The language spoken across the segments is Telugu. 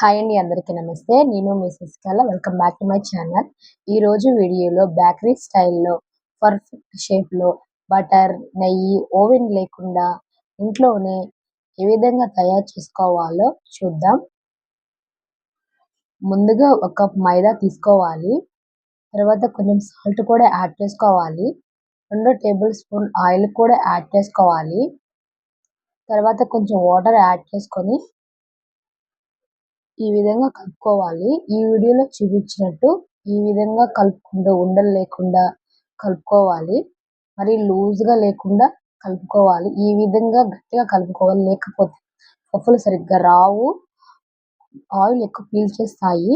హాయ్ అండి అందరికీ నమస్తే. నేను మీ Shashikala welcome back to my channel ఈరోజు వీడియోలో బేకరీ స్టైల్లో పర్ఫెక్ట్ షేప్లో బటర్ నెయ్యి ఓవెన్ లేకుండా ఇంట్లోనే ఏ విధంగా తయారు చేసుకోవాలో చూద్దాం. ముందుగా ఒక కప్ మైదా తీసుకోవాలి. తర్వాత కొంచెం సాల్ట్ కూడా యాడ్ చేసుకోవాలి. రెండు టేబుల్ స్పూన్ ఆయిల్ కూడా యాడ్ చేసుకోవాలి. తర్వాత కొంచెం వాటర్ యాడ్ చేసుకొని ఈ విధంగా కలుపుకోవాలి. ఈ వీడియోలో చూపించినట్టు ఈ విధంగా కలుపుకుంటూ ఉండలు లేకుండా కలుపుకోవాలి. మరి లూజ్గా లేకుండా కలుపుకోవాలి. ఈ విధంగా గట్టిగా కలుపుకోవాలి. లేకపోతే పప్పులు సరిగ్గా రావు. ఆయిల్ ఎక్కువ పీల్చేస్తాయి.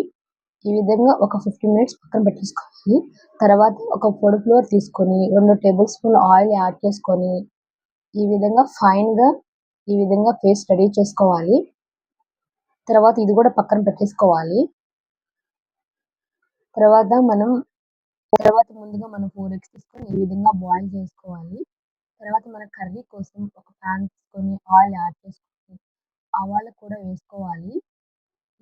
ఈ విధంగా ఒక ఫిఫ్టీన్ మినిట్స్ పక్కన పెట్టేసుకోవాలి. తర్వాత ఒక పొడి ఫ్లోర్ తీసుకొని రెండు టేబుల్ స్పూన్ ఆయిల్ యాడ్ చేసుకొని ఈ విధంగా ఫైన్గా ఈ విధంగా పేస్ట్ రెడీ చేసుకోవాలి. తర్వాత ఇది కూడా పక్కన పెట్టేసుకోవాలి. తర్వాత మనం తర్వాత ముందుగా మనం ఫోర్ ఎగ్స్ తీసుకొని ఈ విధంగా బాయిల్ చేసుకోవాలి. తర్వాత మన కర్రీ కోసం ఒక ప్యాన్ తీసుకొని ఆయిల్ యాడ్ చేసుకొని ఆవాలు కూడా వేసుకోవాలి.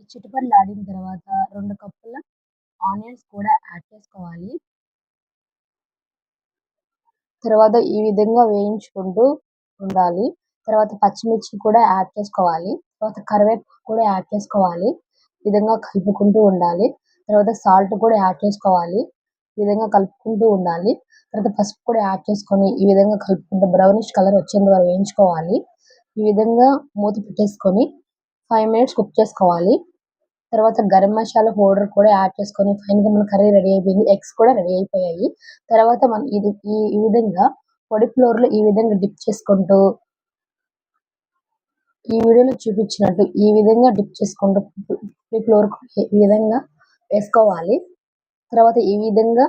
ఈ చిటుపట్లు ఆడిన తర్వాత రెండు కప్పుల ఆనియన్స్ కూడా యాడ్ చేసుకోవాలి. తర్వాత ఈ విధంగా వేయించుకుంటూ ఉండాలి. తర్వాత పచ్చిమిర్చి కూడా యాడ్ చేసుకోవాలి. తర్వాత కరివేపాకు కూడా యాడ్ చేసుకోవాలి. విధంగా కలుపుకుంటూ ఉండాలి. తర్వాత సాల్ట్ కూడా యాడ్ చేసుకోవాలి. ఈ విధంగా కలుపుకుంటూ ఉండాలి. తర్వాత పసుపు కూడా యాడ్ చేసుకొని ఈ విధంగా కలుపుకుంటూ బ్రౌనిష్ కలర్ వచ్చేంత వరకు వేయించుకోవాలి. ఈ విధంగా మూత పెట్టేసుకొని ఫైవ్ మినిట్స్ కుక్ చేసుకోవాలి. తర్వాత గరం మసాలా పౌడర్ కూడా యాడ్ చేసుకొని ఫైన్గా మన కర్రీ రెడీ అయిపోయింది. ఎగ్స్ కూడా రెడీ అయిపోయాయి. తర్వాత మనం ఇది ఈ విధంగా పొడి ఫ్లోర్లో ఈ విధంగా డిప్ చేసుకుంటూ ఈ వీడియోలో చూపించినట్టు ఈ విధంగా డిప్ చేసుకుంటూ ఫ్లోర్ ఈ విధంగా వేసుకోవాలి. తర్వాత ఈ విధంగా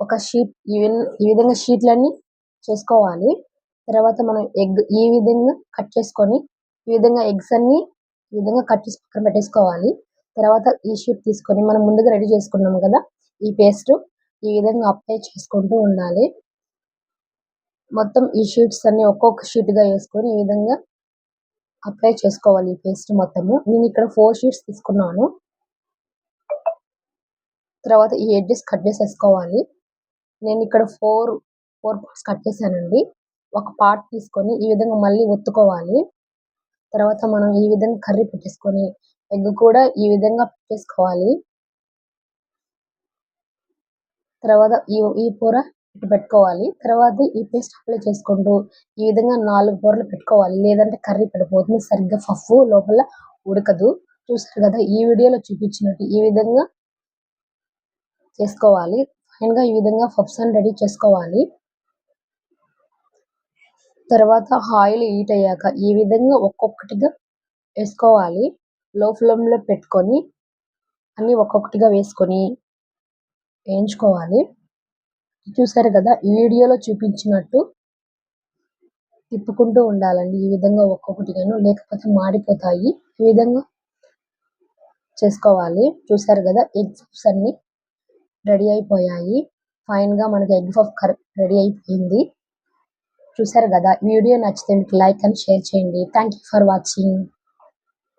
ఒక షీట్ ఈ విధంగా షీట్లన్నీ చేసుకోవాలి. తర్వాత మనం ఎగ్ ఈ విధంగా కట్ చేసుకొని ఈ విధంగా ఎగ్స్ అన్ని ఈ విధంగా కట్ చేసి పక్కన పెట్టేసుకోవాలి. తర్వాత ఈ షీట్ తీసుకొని మనం ముందుగా రెడీ చేసుకున్నాం కదా ఈ పేస్ట్ ఈ విధంగా అప్లై చేసుకుంటూ ఉండాలి. మొత్తం ఈ షీట్స్ అన్ని ఒక్కొక్క షీట్గా వేసుకొని ఈ విధంగా అప్లై చేసుకోవాలి ఈ పేస్ట్ మొత్తము. నేను ఇక్కడ ఫోర్ షీట్స్ తీసుకున్నాను. తర్వాత ఈ ఎడ్జెస్ కట్ చేసేసుకోవాలి. నేను ఇక్కడ ఫోర్ ఫోర్ పార్ట్స్ కట్ చేశానండి. ఒక పార్ట్ తీసుకొని ఈ విధంగా మళ్ళీ ఒత్తుకోవాలి. తర్వాత మనం ఈ విధంగా కర్రీ పెట్టేసుకొని ఎగ్ కూడా ఈ విధంగా పెట్టేసుకోవాలి తర్వాత ఈ ఈ కూర ఇటు పెట్టుకోవాలి. తర్వాత ఈ పేస్ట్ అప్లై చేసుకుంటూ ఈ విధంగా నాలుగు బూరలు పెట్టుకోవాలి. లేదంటే కర్రీ పడిపోతుంది. సరిగ్గా ఫఫ్ లోపల ఉడకదు. చూసారు కదా ఈ వీడియోలో చూపించినట్టు ఈ విధంగా చేసుకోవాలి. ఫైన్గా ఈ విధంగా పఫ్స్ అని రెడీ చేసుకోవాలి. తర్వాత ఆయిల్ హీట్ అయ్యాక ఈ విధంగా ఒక్కొక్కటిగా వేసుకోవాలి. లో ఫ్లేమ్లో పెట్టుకొని అన్నీ ఒక్కొక్కటిగా వేసుకొని వేయించుకోవాలి. చూసారు కదా ఈ వీడియోలో చూపించినట్టు తిప్పుకుంటూ ఉండాలండి. ఈ విధంగా ఒక్కొక్కటిగాను లేకపోతే మాడిపోతాయి. ఈ విధంగా చేసుకోవాలి. చూసారు కదా ఎగ్ పఫ్స్ అన్ని రెడీ అయిపోయాయి. ఫైన్గా మనకి ఎగ్ పఫ్ రెడీ అయిపోయింది. చూసారు కదా వీడియో నచ్చితే మీకు లైక్ అండ్ షేర్ చేయండి. Thank for watching